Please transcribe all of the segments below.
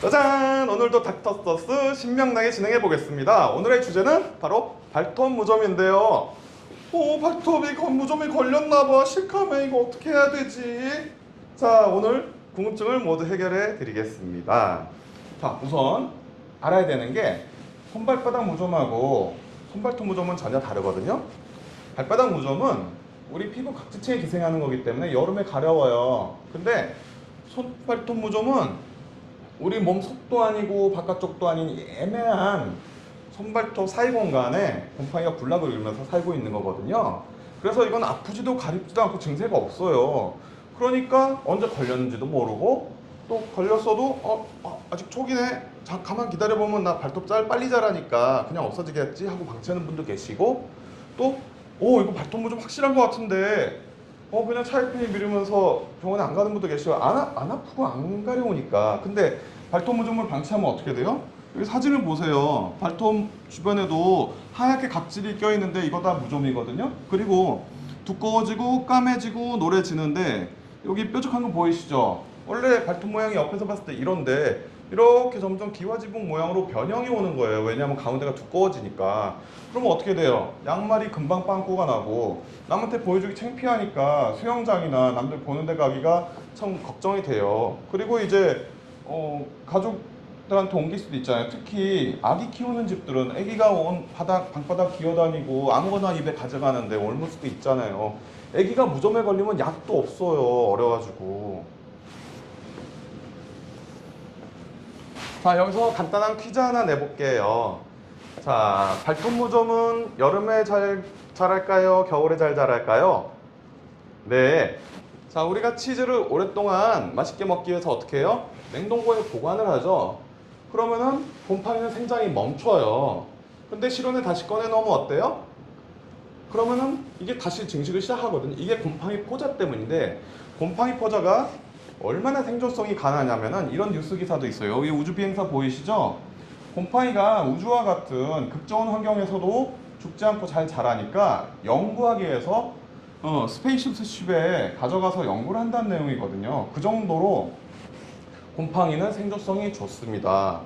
짜잔! 오늘도 닥터서스 신명나게 진행해 보겠습니다. 오늘의 주제는 바로 발톱 무좀인데요. 오, 발톱이 건 무좀이 걸렸나 봐. 실카면 이거 어떻게 해야 되지? 자, 오늘 궁금증을 모두 해결해 드리겠습니다. 자, 우선 알아야 되는 게 손발바닥 무좀하고 손발톱 무좀은 전혀 다르거든요. 발바닥 무좀은 우리 피부 각지체에 기생하는 거기 때문에 여름에 가려워요. 근데 손발톱 무좀은 우리 몸 속도 아니고 바깥쪽도 아닌 애매한 손발톱 사이 공간에 곰팡이가 군락을 이루면서 살고 있는 거거든요. 그래서 이건 아프지도 가립지도 않고 증세가 없어요. 그러니까 언제 걸렸는지도 모르고 또 걸렸어도 어, 어, 아직 초기네. 자, 가만 기다려보면 나 발톱 잘 빨리 자라니까 그냥 없어지겠지 하고 방치하는 분도 계시고 또 오 이거 발톱 무 좀 확실한 것 같은데 어 그냥 차이핀이 미루면서 병원에 안 가는 분도 계시고 안, 아- 안 아프고 안 가려우니까 근데 발톱 무좀을 방치하면 어떻게 돼요? 여기 사진을 보세요 발톱 주변에도 하얗게 각질이 껴있는데 이거 다 무좀이거든요 그리고 두꺼워지고 까매지고 노래지는데 여기 뾰족한 거 보이시죠? 원래 발톱 모양이 옆에서 봤을 때 이런데 이렇게 점점 기와지붕 모양으로 변형이 오는 거예요. 왜냐하면 가운데가 두꺼워지니까. 그러면 어떻게 돼요? 양말이 금방 빵꾸가 나고 남한테 보여주기 창피하니까 수영장이나 남들 보는 데 가기가 참 걱정이 돼요. 그리고 이제 어, 가족들한테 옮길 수도 있잖아요. 특히 아기 키우는 집들은 아기가 온 바닥 방바닥 기어다니고 아무거나 입에 가져가는데 옮을 수도 있잖아요. 아기가 무좀에 걸리면 약도 없어요. 어려가지고. 자 여기서 간단한 퀴즈 하나 내볼게요. 자 발톱 무좀은 여름에 잘 자랄까요? 겨울에 잘 자랄까요? 네. 자 우리가 치즈를 오랫동안 맛있게 먹기 위해서 어떻게 해요? 냉동고에 보관을 하죠. 그러면은 곰팡이는 생장이 멈춰요. 근데 실온에 다시 꺼내 넣으면 어때요? 그러면은 이게 다시 증식을 시작하거든요. 이게 곰팡이 포자 때문인데 곰팡이 포자가 얼마나 생존성이 강하냐면은 이런 뉴스 기사도 있어요. 여기 우주 비행사 보이시죠? 곰팡이가 우주와 같은 극저온 환경에서도 죽지 않고 잘 자라니까 연구하기 위해서 어, 스페이스십에 가져가서 연구를 한다는 내용이거든요. 그 정도로 곰팡이는 생존성이 좋습니다.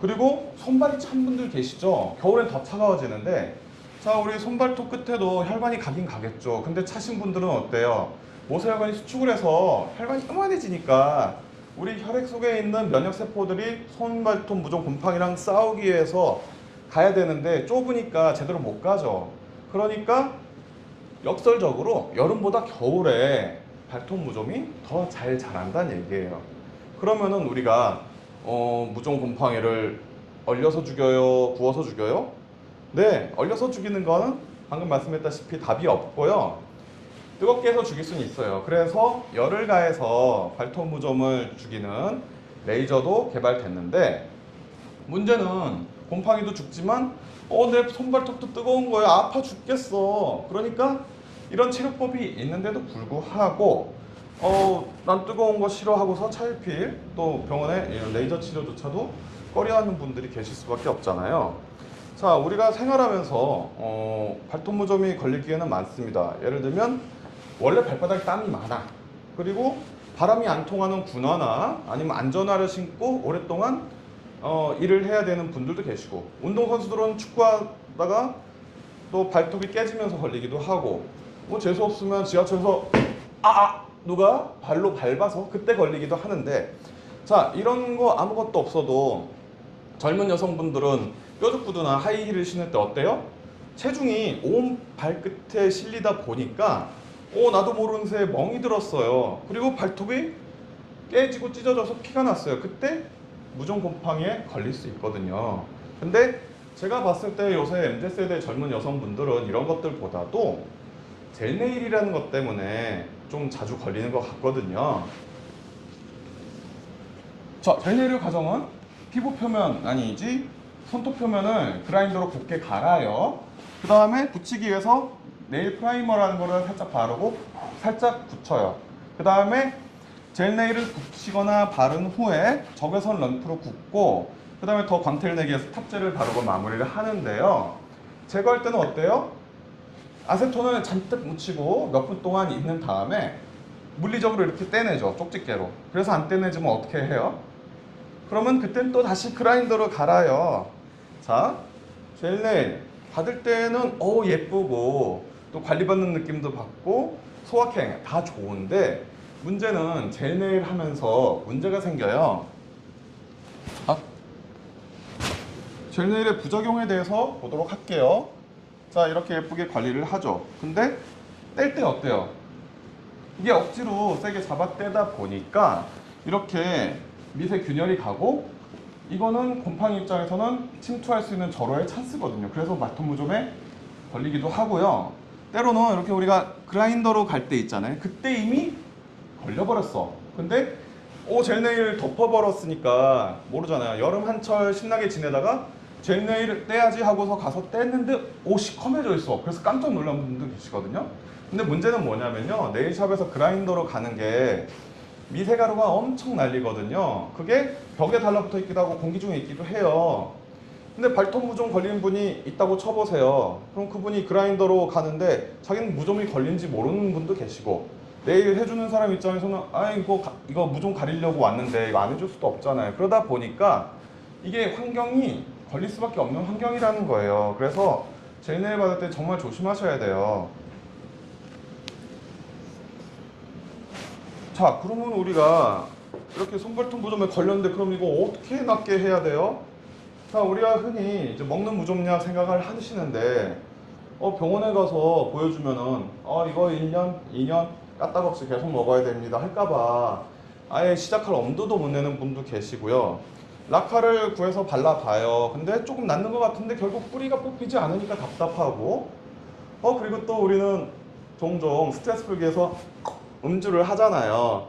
그리고 손발이 찬 분들 계시죠? 겨울엔 더 차가워지는데 자 우리 손발톱 끝에도 혈관이 가긴 가겠죠. 근데 차신 분들은 어때요? 모세혈관이 수축을 해서 혈관이 요만해지니까 우리 혈액 속에 있는 면역 세포들이 손발톱 무좀 곰팡이랑 싸우기 위해서 가야 되는데 좁으니까 제대로 못 가죠. 그러니까 역설적으로 여름보다 겨울에 발톱 무좀이 더 잘 자란다는 얘기예요. 그러면은 우리가 어, 무좀 곰팡이를 얼려서 죽여요, 구워서 죽여요? 네, 얼려서 죽이는 거는 방금 말씀했다시피 답이 없고요. 뜨겁게 해서 죽일 수는 있어요. 그래서 열을 가해서 발톱 무좀을 죽이는 레이저도 개발됐는데 문제는 곰팡이도 죽지만 어 내 손발톱도 뜨거운 거야 아파 죽겠어. 그러니까 이런 치료법이 있는데도 불구하고 어 난 뜨거운 거 싫어하고서 차일피일 또 병원에 이런 레이저 치료조차도 꺼려하는 분들이 계실 수밖에 없잖아요. 자 우리가 생활하면서 어, 발톱 무좀이 걸릴 기회는 많습니다. 예를 들면 원래 발바닥에 땀이 많아. 그리고 바람이 안 통하는 군화나 아니면 안전화를 신고 오랫동안 어, 일을 해야 되는 분들도 계시고 운동선수들은 축구하다가 또 발톱이 깨지면서 걸리기도 하고 뭐 재수 없으면 지하철에서 아, 아 누가 발로 밟아서 그때 걸리기도 하는데 자 이런 거 아무것도 없어도 젊은 여성분들은 뾰족 구두나 하이힐을 신을 때 어때요? 체중이 온 발끝에 실리다 보니까 오 나도 모르는 새에 멍이 들었어요. 그리고 발톱이 깨지고 찢어져서 피가 났어요. 그때 무좀 곰팡이에 걸릴 수 있거든요. 근데 제가 봤을 때 요새 MZ세대 젊은 여성분들은 이런 것들보다도 젤네일이라는 것 때문에 좀 자주 걸리는 것 같거든요. 자, 젤네일 과정은 피부 표면 아니지 손톱 표면을 그라인더로 곱게 갈아요. 그 다음에 붙이기 위해서 네일 프라이머라는 거를 살짝 바르고 살짝 붙여요. 그 다음에 젤 네일을 붙이거나 바른 후에 적외선 럼프로 굽고 그 다음에 더 광택을 내기 위해서 탑젤을 바르고 마무리를 하는데요. 제거할 때는 어때요? 아세톤을 잔뜩 묻히고 몇 분 동안 있는 다음에 물리적으로 이렇게 떼내죠. 쪽집게로. 그래서 안 떼내지면 어떻게 해요? 그러면 그땐 또 다시 그라인더로 갈아요. 자, 젤네일 받을 때는 어 예쁘고 또 관리받는 느낌도 받고 소확행 다 좋은데 문제는 젤네일 하면서 문제가 생겨요. 아, 젤네일의 부작용에 대해서 보도록 할게요. 자, 이렇게 예쁘게 관리를 하죠. 근데 뗄 때 어때요? 이게 억지로 세게 잡아 떼다 보니까 이렇게 밑에 균열이 가고 이거는 곰팡이 입장에서는 침투할 수 있는 절호의 찬스거든요. 그래서 마토무좀에 걸리기도 하고요. 때로는 이렇게 우리가 그라인더로 갈 때 있잖아요. 그때 이미 걸려버렸어. 근데 오 젤네일 덮어버렸으니까 모르잖아요. 여름 한철 신나게 지내다가 젤네일 떼야지 하고서 가서 뗐는데 오 시커매져 있어. 그래서 깜짝 놀란 분도 계시거든요. 근데 문제는 뭐냐면요. 네일샵에서 그라인더로 가는 게 미세가루가 엄청 날리거든요. 그게 벽에 달라붙어 있기도 하고 공기 중에 있기도 해요. 근데 발톱 무좀 걸린 분이 있다고 쳐보세요. 그럼 그분이 그라인더로 가는데 자기는 무좀이 걸린지 모르는 분도 계시고 내일 해주는 사람 입장에서는 아 이거 가- 이거 무좀 가리려고 왔는데 이거 안 해줄 수도 없잖아요. 그러다 보니까 이게 환경이 걸릴 수밖에 없는 환경이라는 거예요. 그래서 젤네일 받을 때 정말 조심하셔야 돼요. 자, 그러면 우리가 이렇게 손발톱 무좀에 걸렸는데 그럼 이거 어떻게 낫게 해야 돼요? 자, 우리가 흔히 이제 먹는 무좀약 생각을 하시는데 어, 병원에 가서 보여주면은 어, 이거 1년, 2년 까딱없이 계속 먹어야 됩니다 할까봐 아예 시작할 엄두도 못 내는 분도 계시고요. 라카를 구해서 발라봐요. 근데 조금 낫는 것 같은데 결국 뿌리가 뽑히지 않으니까 답답하고 어 그리고 또 우리는 종종 스트레스 풀기 위해서 음주를 하잖아요.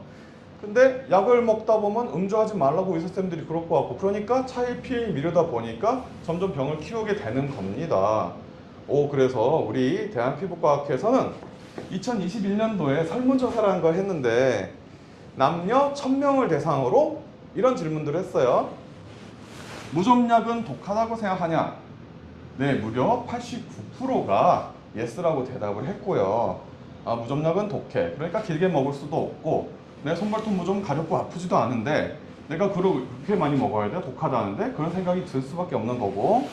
근데 약을 먹다 보면 음주하지 말라고 의사 선생님들이 그럴 것 같고 그러니까 차일피일 미루다 보니까 점점 병을 키우게 되는 겁니다. 오 그래서 우리 대한피부과학회에서는 2021년도에 설문조사라는 걸 했는데 남녀 1000명을 대상으로 이런 질문들을 했어요. 무좀약은 독하다고 생각하냐? 네, 무려 89%가 예스라고 대답을 했고요. 아, 무좀약은 독해. 그러니까 길게 먹을 수도 없고 내 손발톱 무좀 가렵고 아프지도 않은데 내가 그렇게 많이 먹어야 돼? 독하다는데 그런 생각이 들 수밖에 없는 거고.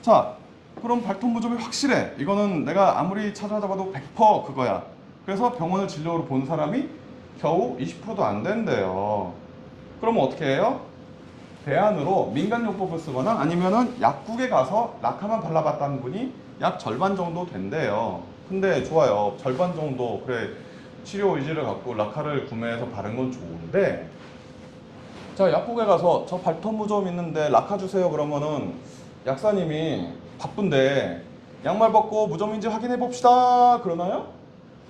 자, 그럼 발톱 무좀이 확실해. 이거는 내가 아무리 찾아봐도 100% 그거야. 그래서 병원을 진료로 본 사람이 겨우 20%도 안 된대요. 그러면 어떻게 해요? 대안으로 민간요법을 쓰거나 아니면은 약국에 가서 라카만 발라봤다는 분이 약 절반 정도 된대요. 근데 좋아요. 절반 정도 그래 치료 의지를 갖고 라카를 구매해서 바른 건 좋은데 자 약국에 가서 저 발톱무 좀 있는데 라카 주세요 그러면은 약사님이 바쁜데 양말 벗고 무좀인지 확인해 봅시다 그러나요?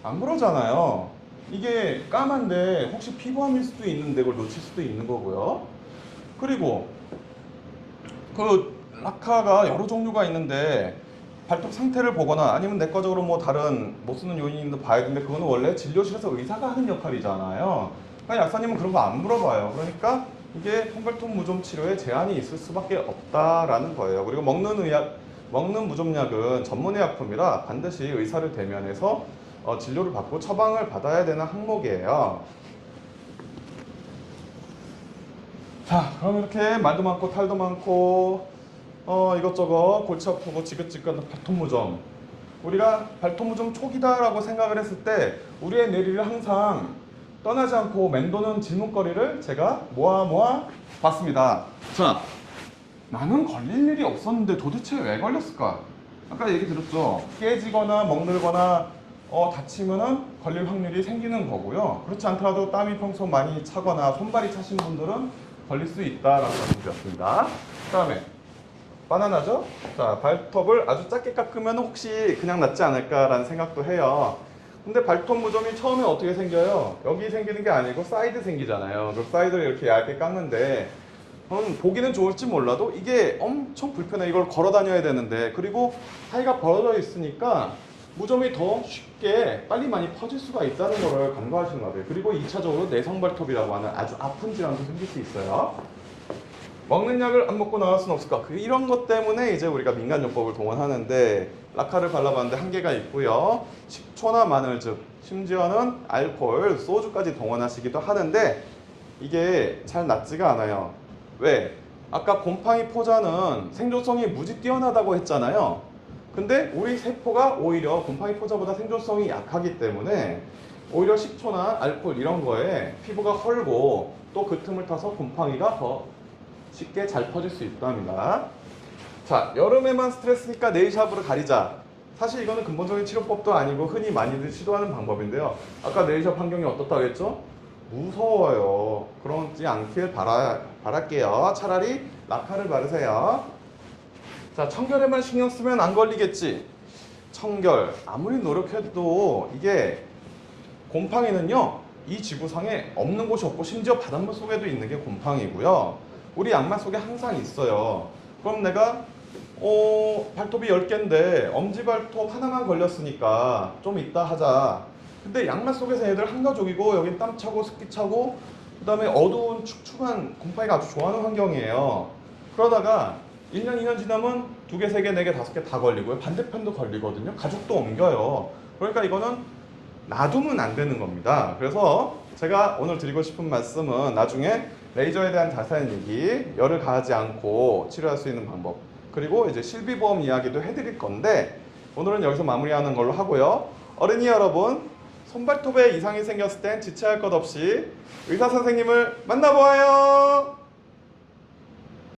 안 그러잖아요. 이게 까만데 혹시 피부암일 수도 있는데 그걸 놓칠 수도 있는 거고요. 그리고 그 라카가 여러 종류가 있는데 발톱 상태를 보거나 아니면 내과적으로 뭐 다른 못 쓰는 있는데 봐야 되는데 그거는 원래 진료실에서 의사가 하는 역할이잖아요. 그러니까 약사님은 그런 거 안 물어봐요. 그러니까 이게 손발톱 무좀 치료에 제한이 있을 수밖에 없다라는 거예요. 그리고 먹는 의약 먹는 무좀약은 전문의약품이라 반드시 의사를 대면해서 어, 진료를 받고 처방을 받아야 되는 항목이에요. 자, 그럼 이렇게 말도 많고 탈도 많고 어 이것저것 골치 아프고 지긋지긋한 발톱무좀 우리가 발톱무좀 초기다라고 생각을 했을 때 우리의 뇌리를 항상 떠나지 않고 맴도는 질문거리를 제가 모아 모아 봤습니다. 자, 나는 걸릴 일이 없었는데 도대체 왜 걸렸을까? 아까 얘기 들었죠. 깨지거나 먹늘거나 어, 다치면은 걸릴 확률이 생기는 거고요. 그렇지 않더라도 땀이 평소 많이 차거나 손발이 차신 분들은 걸릴 수 있다라는 말씀드렸습니다. 그 다음에 바나나죠? 자, 발톱을 아주 작게 깎으면 혹시 그냥 낫지 않을까라는 생각도 해요. 근데 발톱 무좀이 처음에 어떻게 생겨요? 여기 생기는 게 아니고 사이드 생기잖아요. 그 사이드를 이렇게 얇게 깎는데 음, 보기는 좋을지 몰라도 이게 엄청 불편해. 이걸 걸어 다녀야 되는데 그리고 사이가 벌어져 있으니까 무좀이 더 쉽게 빨리 많이 퍼질 수가 있다는 거를 간과하시는 것 같아요. 그리고 2차적으로 내성 발톱이라고 하는 아주 아픈 질환도 생길 수 있어요. 먹는 약을 안 먹고 나갈 수는 없을까? 그 이런 것 때문에 이제 우리가 민간요법을 동원하는데 라카를 발라봤는데 한계가 있고요. 식초나 마늘즙, 심지어는 알코올, 소주까지 동원하시기도 하는데 이게 잘 낫지가 않아요. 왜? 아까 곰팡이 포자는 생존성이 무지 뛰어나다고 했잖아요. 근데 우리 세포가 오히려 곰팡이 포자보다 생존성이 약하기 때문에 오히려 식초나 알코올 이런 거에 피부가 헐고 또 그 틈을 타서 곰팡이가 더 쉽게 잘 퍼질 수 있답니다. 자, 여름에만 스트레스니까 네일샵으로 가리자. 사실 이거는 근본적인 치료법도 아니고 흔히 많이들 시도하는 방법인데요. 아까 네일샵 환경이 어떻다고 했죠? 무서워요. 그러지 않길 바라, 바랄게요. 차라리 라카를 바르세요. 자, 청결에만 신경 쓰면 안 걸리겠지. 청결 아무리 노력해도 이게 곰팡이는요 이 지구상에 없는 곳이 없고 심지어 바닷물 속에도 있는 게 곰팡이고요. 우리 양말 속에 항상 있어요. 그럼 내가 어, 발톱이 10개인데 엄지발톱 하나만 걸렸으니까 좀 이따 하자. 근데 양말 속에서 애들 한 가족이고 여긴 땀 차고 습기 차고 그다음에 어두운 축축한 곰팡이가 아주 좋아하는 환경이에요. 그러다가 1년, 2년 지나면 두 개, 세 개, 네 개, 다섯 개 다 걸리고요. 반대편도 걸리거든요. 가죽도 옮겨요. 그러니까 이거는 놔두면 안 되는 겁니다. 그래서 제가 오늘 드리고 싶은 말씀은 나중에 레이저에 대한 자세한 얘기, 열을 가하지 않고 치료할 수 있는 방법, 그리고 이제 실비보험 이야기도 해드릴 건데 오늘은 여기서 마무리하는 걸로 하고요. 어린이 여러분, 손발톱에 이상이 생겼을 땐 지체할 것 없이 의사 선생님을 만나보아요.